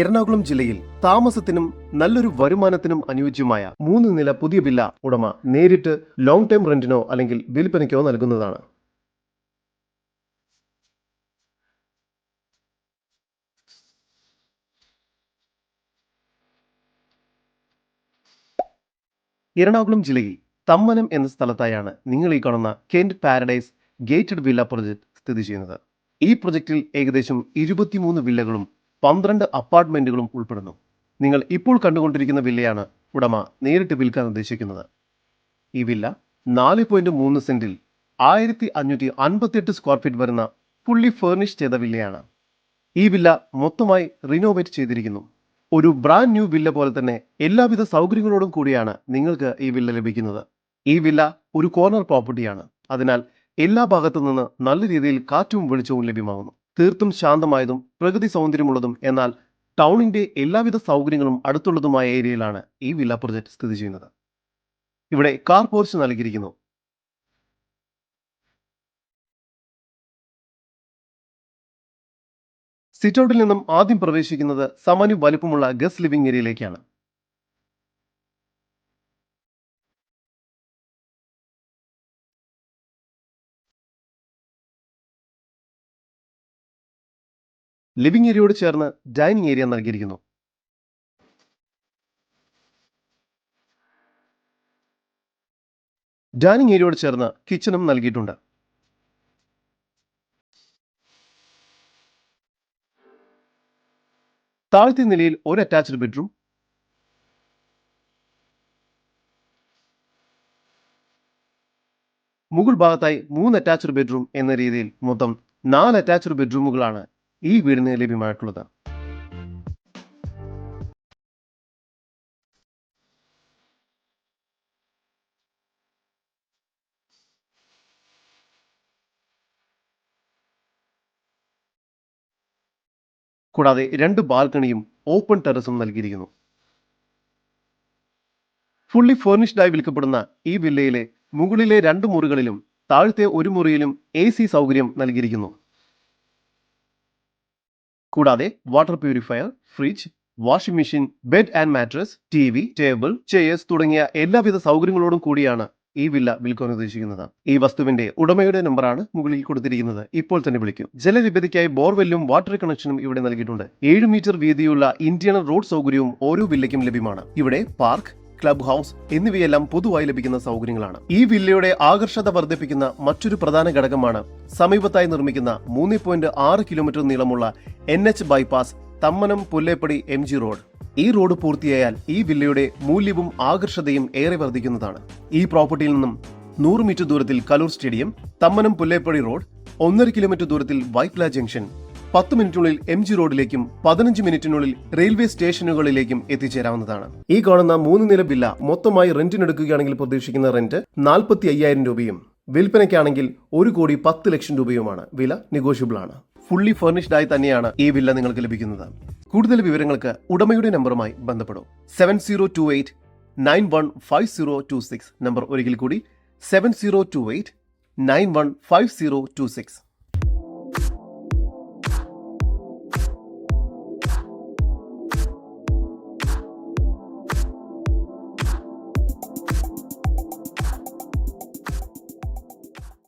എറണാകുളം ജില്ലയിൽ താമസത്തിനും നല്ലൊരു വരുമാനത്തിനും അനുയോജ്യമായ മൂന്ന് നില പുതിയ വില്ല ഉടമ നേരിട്ട് ലോങ് ടൈം റെന്റിനോ അല്ലെങ്കിൽ വിൽപ്പനയ്ക്കോ നൽകുന്നതാണ്. എറണാകുളം ജില്ലയിൽ തമ്മനം എന്ന സ്ഥലത്തായാണ് നിങ്ങൾ ഈ കാണുന്ന Kent paradise gated villa project സ്ഥിതി ചെയ്യുന്നത്. ഈ പ്രൊജക്റ്റിൽ ഏകദേശം ഇരുപത്തിമൂന്ന് വില്ലകളും പന്ത്രണ്ട് അപ്പാർട്ട്മെന്റുകളും ഉൾപ്പെടുന്നു. നിങ്ങൾ ഇപ്പോൾ കണ്ടുകൊണ്ടിരിക്കുന്ന വില്ലയാണ് ഉടമ നേരിട്ട് വിൽക്കാൻ ഉദ്ദേശിക്കുന്നത്. ഈ വില്ല നാല് പോയിന്റ് മൂന്ന് സെന്റിൽ ആയിരത്തി അഞ്ഞൂറ്റി അൻപത്തിയെട്ട് സ്ക്വയർ ഫീറ്റ് വരുന്ന ഫുള്ളി ഫേർണിഷ് ചെയ്ത വില്ലയാണ്. ഈ വില്ല മൊത്തമായി റിനോവേറ്റ് ചെയ്തിരിക്കുന്നു. ഒരു ബ്രാൻഡ് ന്യൂ വില്ല പോലെ തന്നെ എല്ലാവിധ സൗകര്യങ്ങളോടും കൂടിയാണ് നിങ്ങൾക്ക് ഈ വില്ല ലഭിക്കുന്നത്. ഈ വില്ല ഒരു കോർണർ പ്രോപ്പർട്ടിയാണ് അതിനാൽ എല്ലാ ഭാഗത്തു നിന്ന് നല്ല രീതിയിൽ കാറ്റും വെളിച്ചവും ലഭ്യമാകുന്നു. തീർത്തും ശാന്തമായതും പ്രകൃതി സൗന്ദര്യമുള്ളതും എന്നാൽ ടൗണിന്റെ എല്ലാവിധ സൗകര്യങ്ങളും അടുത്തുള്ളതുമായ ഏരിയയിലാണ് ഈ വില്ല പ്രൊജക്ട് സ്ഥിതി ചെയ്യുന്നത്. ഇവിടെ കാർ പോർച്ച് നൽകിയിരിക്കുന്നു. സിറ്റൗട്ടിൽ നിന്നും ആദ്യം പ്രവേശിക്കുന്നത് സാമാന്യ വലിപ്പമുള്ള ഗസ്റ്റ് ലിവിംഗ് ഏരിയയിലേക്കാണ്. ലിവിംഗ് ഏരിയയോട് ചേർന്ന് ഡൈനിങ് ഏരിയ നൽകിയിരിക്കുന്നു. ഡൈനിങ് ഏരിയയോട് ചേർന്ന് കിച്ചണും നൽകിയിട്ടുണ്ട്. താഴത്തെ നിലയിൽ ഒരു അറ്റാച്ച്ഡ് ബെഡ്റൂം മുകൾ ഭാഗത്തായി മൂന്ന് അറ്റാച്ച്ഡ് ബെഡ്റൂം എന്ന രീതിയിൽ മൊത്തം നാല് അറ്റാച്ച്ഡ് ബെഡ്റൂമുകളാണ് ഈ വീടിന് ലഭ്യമായിട്ടുള്ളത്. കൂടാതെ രണ്ട് ബാൽക്കണിയും ഓപ്പൺ ടെറസും നൽകിയിരിക്കുന്നു. ഫുള്ളി ഫേർണിഷ്ഡായി വിൽക്കപ്പെടുന്ന ഈ വില്ലയിലെ മുകളിലെ രണ്ട് മുറികളിലും താഴത്തെ ഒരു മുറിയിലും എ സൗകര്യം നൽകിയിരിക്കുന്നു. കൂടാതെ water purifier fridge washing machine bed and mattress T V table chairs തുടങ്ങിയ എല്ലാവിധ സൗകര്യങ്ങളോടും കൂടിയാണ് ഈ വില്ല വിൽക്കാൻ ഉദ്ദേശിക്കുന്നത്. ഈ വസ്തുവിന്റെ ഉടമയുടെ നമ്പറാണ് മുകളിൽ കൊടുത്തിരിക്കുന്നത്. ഇപ്പോൾ തന്നെ വിളിക്കും. ജലലഭ്യതയ്ക്കായി ബോർവെല്ലും വാട്ടർ കണക്ഷനും ഇവിടെ നൽകിയിട്ടുണ്ട്. ഏഴ് മീറ്റർ വീതിയുള്ള ഇന്ത്യൻ റോഡ് സൗകര്യവും ഓരോ വില്ലയ്ക്കും ലഭ്യമാണ്. ഇവിടെ പാർക്ക് ക്ലബ് ഹൗസ് എന്നിവയെല്ലാം പൊതുവായി ലഭിക്കുന്ന സൗകര്യങ്ങളാണ്. ഈ വില്ലയുടെ ആകർഷത വർദ്ധിപ്പിക്കുന്ന മറ്റൊരു പ്രധാന ഘടകമാണ് സമീപത്തായി നിർമ്മിക്കുന്ന മൂന്ന് പോയിന്റ് ആറ് കിലോമീറ്റർ നീളമുള്ള N H bypass Thammanam Pulleppady M G road. ഈ റോഡ് പൂർത്തിയായാൽ ഈ വില്ലയുടെ മൂല്യവും ആകർഷതയും ഏറെ വർദ്ധിക്കുന്നതാണ്. ഈ പ്രോപ്പർട്ടിയിൽ നിന്നും നൂറ് മീറ്റർ ദൂരത്തിൽ കലൂർ സ്റ്റേഡിയം തമ്മനം പുല്ലേപ്പടി റോഡ് ഒന്നര കിലോമീറ്റർ ദൂരത്തിൽ വൈപ്ല ജംഗ്ഷൻ പത്ത് മിനിറ്റിനുള്ളിൽ എം ജി റോഡിലേക്കും പതിനഞ്ച് മിനിറ്റിനുള്ളിൽ റെയിൽവേ സ്റ്റേഷനുകളിലേക്കും എത്തിച്ചേരാവുന്നതാണ്. ഈ കാണുന്ന മൂന്ന് നില വില്ല മൊത്തമായി റെന്റിനെടുക്കുകയാണെങ്കിൽ പ്രതീക്ഷിക്കുന്ന റെന്റ് നാൽപ്പത്തി അയ്യായിരം രൂപയും വിൽപ്പനയ്ക്കാണെങ്കിൽ ഒരു കോടി പത്ത് ലക്ഷം രൂപയുമാണ്. വില നെഗോഷ്യബിൾ ആണ് ഫുള്ളി ഫർണിഷ്ഡ് ആയി തന്നെയാണ് ഈ വില്ല നിങ്ങൾക്ക് ലഭിക്കുന്നത്. കൂടുതൽ വിവരങ്ങൾക്ക് ഉടമയുടെ നമ്പറുമായി ബന്ധപ്പെടും. Seven zero two eight nine one five zero two six. Number ഒരിക്കൽ കൂടി. Seven zero two eight nine one five zero two six.